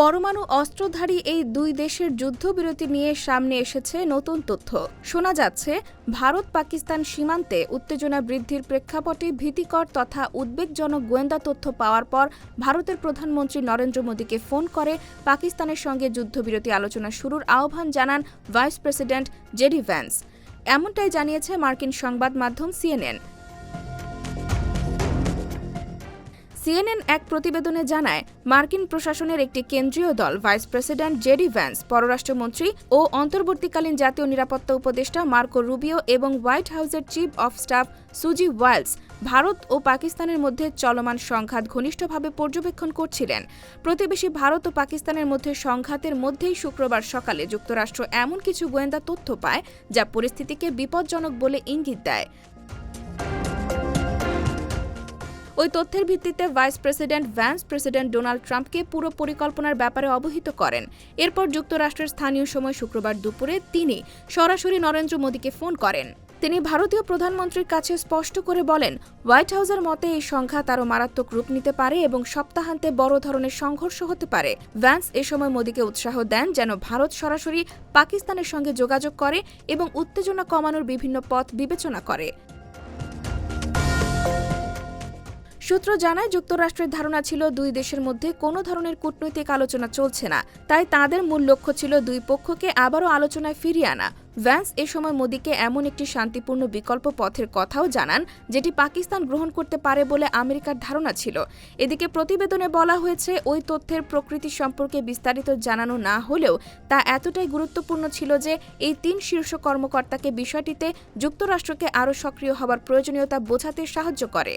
পরমাণু অস্ত্রধারী এই দুই দেশের যুদ্ধবিরতি নিয়ে সামনে এসেছে নতুন তথ্য। শোনা যাচ্ছে, ভারত পাকিস্তান সীমান্তে উত্তেজনা বৃদ্ধির প্রেক্ষাপটে ভীতিকর তথা উদ্বেগজনক গোয়েন্দা তথ্য পাওয়ার পর ভারতের প্রধানমন্ত্রী নরেন্দ্র মোদীকে ফোন করে পাকিস্তানের সঙ্গে যুদ্ধবিরতি আলোচনা শুরুর আহ্বান জানান ভাইস প্রেসিডেন্ট জেডি ভ্যান্স। এমনটাই জানিয়েছে মার্কিন সংবাদ মাধ্যম সিএনএন। সিএনএন এক প্রতিবেদনে জানায়, মার্কিন প্রশাসনের একটি কেন্দ্রীয় দল, ভাইস প্রেসিডেন্ট জেডি ভ্যান্স, পররাষ্ট্রমন্ত্রী ও অন্তর্বর্তীকালীন জাতীয় নিরাপত্তা উপদেষ্টা মার্কো রুবিও এবং হোয়াইট হাউসের chief of staff Susie Wiles Bharat ও পাকিস্তানের মধ্যে চলমান সংঘাত ঘনিষ্ঠভাবে পর্যবেক্ষণ করছিলেন। প্রতিবেশী ভারত ও পাকিস্তানের মধ্যে সংঘাতের মধ্যেই শুক্রবার সকালে যুক্তরাষ্ট্র এমন কিছু গোয়েন্দা তথ্য পায় যা পরিস্থিতিকে বিপজ্জনক বলে ইঙ্গিত দেয়। ওই তথ্যের ভিত্তিতে vice president Vance, president Donald ট্রাম্পকে পুরো পরিকল্পনার ব্যাপারে অবহিত করেন। এরপর যুক্তরাষ্ট্রের স্থানীয় সময় শুক্রবার দুপুরে তিনি সরাসরি নরেন্দ্র মোদীকে ফোন করেন। তিনি ভারতীয় প্রধানমন্ত্রীর কাছে স্পষ্ট করে বলেন, হোয়াইট হাউসের মতে এই সংঘাত আরও মারাত্মক রূপ নিতে পারে এবং সপ্তাহান্তে বড় ধরনের সংঘর্ষ হতে পারে। ভ্যান্স এ সময় মোদীকে উৎসাহ দেন যেন ভারত সরাসরি পাকিস্তানের সঙ্গে যোগাযোগ করে এবং উত্তেজনা কমানোর বিভিন্ন পথ বিবেচনা করে। সূত্র জানায়, যুক্তরাষ্ট্রের ধারণা ছিল দুই দেশের মধ্যে কোনো ধরনের কূটনৈতিক আলোচনা চলছে না। তাই তাদের মূল লক্ষ্য ছিল দুই পক্ষকে আবারও আলোচনায় ফিরিয়ে আনা। ভ্যান্স এ সময় মোদীকে এমন একটি শান্তিপূর্ণ বিকল্প পথের কথাও জানান, যেটি পাকিস্তান গ্রহণ করতে পারে বলে আমেরিকার ধারণা ছিল। এদিকে প্রতিবেদনে বলা হয়েছে, ওই তথ্যের প্রকৃতি সম্পর্কে বিস্তারিত জানানো না হলেও তা এতটাই গুরুত্বপূর্ণ ছিল যে এই তিন শীর্ষ কর্মকর্তাকে বিষয়টিতে যুক্তরাষ্ট্রকে আরও সক্রিয় হবার প্রয়োজনীয়তা বোঝাতে সাহায্য করে।